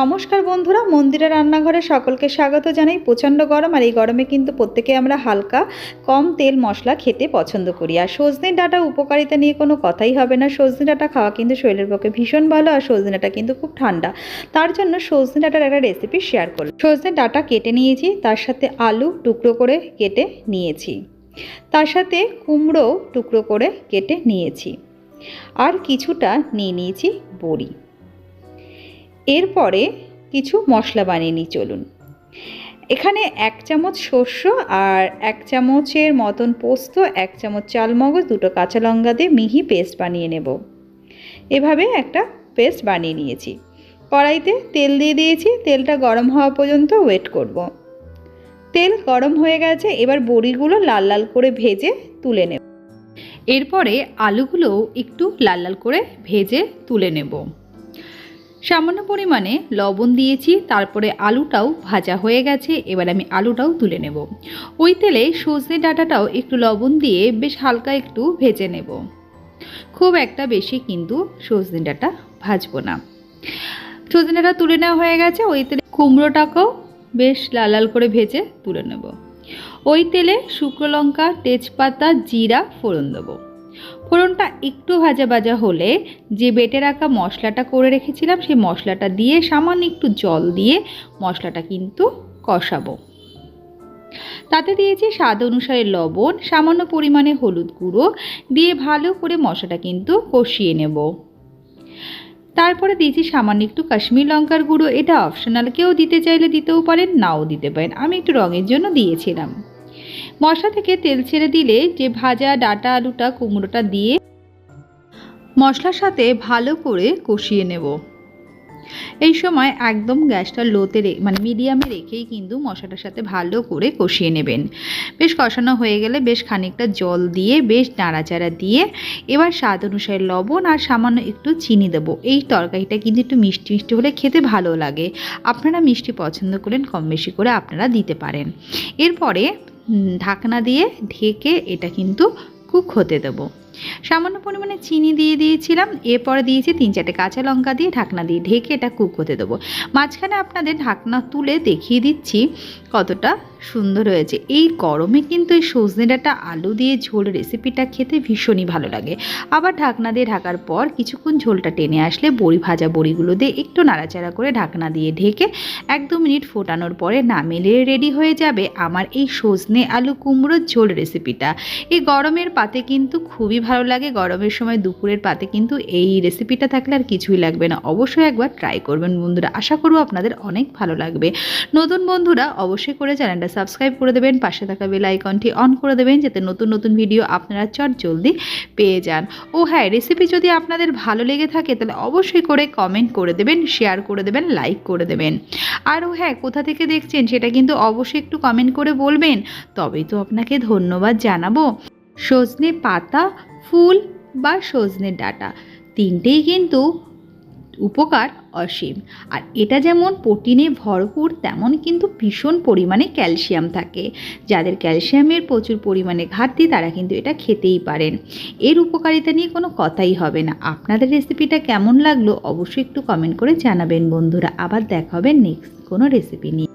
নমস্কার বন্ধুরা, মন্দিরা রান্নাঘরে সকলকে স্বাগত জানাই। প্রচণ্ড গরম আর এই গরমে কিন্তু প্রত্যেকে আমরা হালকা কম তেল মশলা খেতে পছন্দ করি। আর সজনে ডাঁটা উপকারিতা নিয়ে কোনো কথাই হবে না। সজনে ডাঁটা খাওয়া কিন্তু শরীরের পক্ষে ভীষণ ভালো আর সজনে ডাঁটা কিন্তু খুব ঠান্ডা। তার জন্য সজনে ডাঁটার একটা রেসিপি শেয়ার করলাম। সজনে ডাঁটা কেটে নিয়েছি, তার সাথে আলু টুকরো করে কেটে নিয়েছি। তার সাথে কুমড়ো টুকরো করে কেটে নিয়েছি। আর কিছুটা নিয়ে নিয়েছি বড়ি। এরপরে কিছু মশলা বানিয়ে নিই, চলুন। এখানে এক চামচ শস্য আর এক চামচের মতন পোস্ত, এক চামচ চালমগজ, দুটো কাঁচা লঙ্কা দিয়ে মিহি পেস্ট বানিয়ে নেব। এভাবে একটা পেস্ট বানিয়ে নিয়েছি। কড়াইতে তেল দিয়ে দিয়েছি, তেলটা গরম হওয়া পর্যন্ত ওয়েট করব। তেল গরম হয়ে গেছে, এবার বড়িগুলো লাল লাল করে ভেজে তুলে নেব। এরপরে আলুগুলোও একটু লাল লাল করে ভেজে তুলে নেব। সামান্য পরিমাণে লবণ দিয়েছি, তারপরে আলুটাও ভাজা হয়ে গেছে, এবার আমি আলুটাও তুলে নেব। ওই তেলে সজনে ডাঁটাটাও একটু লবণ দিয়ে বেশ হালকা একটু ভেজে নেব। খুব একটা বেশি কিন্তু সজনে ডাঁটা ভাজবো না। সজনে ডাঁটা তুলে নেওয়া হয়ে গেছে, ওই তেলে কুমড়োটাকেও বেশ লাল লাল করে ভেজে তুলে নেব। ওই তেলে শুকনো লঙ্কা, তেজপাতা, জিরা ফোড়ন দেবো। ফোড়নটা একটু ভাজা ভাজা হলে যে বেটে রাখা মশলাটা করে রেখেছিলাম, সেই মশলাটা দিয়ে সামান্য একটু জল দিয়ে মশলাটা কিন্তু কষাবো। তাতে দিয়েছি স্বাদ অনুসারে লবণ, সামান্য পরিমাণে হলুদ গুঁড়ো দিয়ে ভালো করে মশলাটা কিন্তু কষিয়ে নেব। তারপরে দিয়েছি সামান্য একটু কাশ্মীর লঙ্কার গুঁড়ো। এটা অপশনাল, কেউ দিতে চাইলে দিতেও পারেন, নাও দিতে পারেন। আমি একটু রঙের জন্য দিয়েছিলাম। মশলা থেকে তেল ছেড়ে দিলে যে ভাজা ডাটা আলুটা কুমড়োটা দিয়ে মশলার সাথে ভালো করে কষিয়ে নেব। এই সময় একদম গ্যাসটা লোতে মানে মিডিয়ামে রেখেই কিন্তু মশলাটার সাথে ভালো করে কষিয়ে নেবেন। বেশ কষানো হয়ে গেলে বেশ খানিকটা জল দিয়ে, বেশ নাড়াচাড়া দিয়ে এবার স্বাদ অনুসারে লবণ আর সামান্য একটু চিনি দেবো। এই তরকারিটা কিন্তু একটু মিষ্টি মিষ্টি হলে খেতে ভালো লাগে। আপনারা মিষ্টি পছন্দ করেন কম বেশি করে আপনারা দিতে পারেন। এরপরে ঢাকনা দিয়ে ঢেকে এটা কিন্তু কুক হতে দেবো। সামান্য পরিমাণে চিনি দিয়ে দিয়েছিলাম, এরপরে দিয়েছি তিন চারটে কাঁচা লঙ্কা দিয়ে ঢাকনা দিয়ে ঢেকে এটা কুক হতে দেবো। মাঝখানে আপনাদের ঢাকনা তুলে দেখিয়ে দিচ্ছি কতটা সুন্দর হয়েছে। এই গরমে কিন্তু এই সজনে ডাঁটা, আলু দিয়ে ঝোল রেসিপিটা খেতে ভীষণই ভালো লাগে। আবার ঢাকনা দিয়ে ঢাকার পর কিছুক্ষণ ঝোলটা টেনে আসলে বড়ি ভাজা বড়িগুলো দিয়ে একটু নাড়াচাড়া করে ঢাকনা দিয়ে ঢেকে এক দু মিনিট ফোটানোর পরে নামেলে রেডি হয়ে যাবে আমার এই সজনে আলু কুমড়োর ঝোল রেসিপিটা এই গরমের পাতে কিন্তু খুবই ভালো লাগে। গরমের সময় দুপুরের পাতে কিন্তু এই রেসিপিটা থাকলে আর কিছুই লাগবে না। অবশ্যই একবার ট্রাই করবেন বন্ধুরা। আশা করব আপনাদের অনেক ভালো লাগবে। নতুন বন্ধুরা অবশ্যই করে চ্যানেলটা সাবস্ক্রাইব করে দেবেন, পাশে থাকা বেল আইকনটি অন করে দেবেন, যাতে নতুন নতুন ভিডিও আপনারা চট জলদি পেয়ে যান। ও হ্যাঁ রেসিপি যদি আপনাদের ভালো লেগে থাকে, তাহলে অবশ্যই করে কমেন্ট করে দেবেন শেয়ার করে দেবেন লাইক করে দেবেন। আর ও হ্যাঁ কোথা থেকে দেখছেন সেটা কিন্তু অবশ্যই একটু কমেন্ট করে বলবেন। তবেই তো আপনাকে ধন্যবাদ জানাব। সজনে পাতা, ফুল বা সজনে ডাটা, তিনটেই কিন্তু উপকার অসীম। আর এটা যেমন প্রোটিনে ভরপুর, তেমন কিন্তু ভীষণ পরিমাণে ক্যালসিয়াম থাকে। যাদের ক্যালসিয়ামের প্রচুর পরিমাণে ঘাটতি, তারা কিন্তু এটা খেতেই পারেন। এর উপকারিতা নিয়ে কোনো কথাই হবে না। আপনাদের রেসিপিটা কেমন লাগল অবশ্যই একটু কমেন্ট করে জানাবেন বন্ধুরা। আবার দেখা হবে নেক্সট কোনো রেসিপি নিয়ে।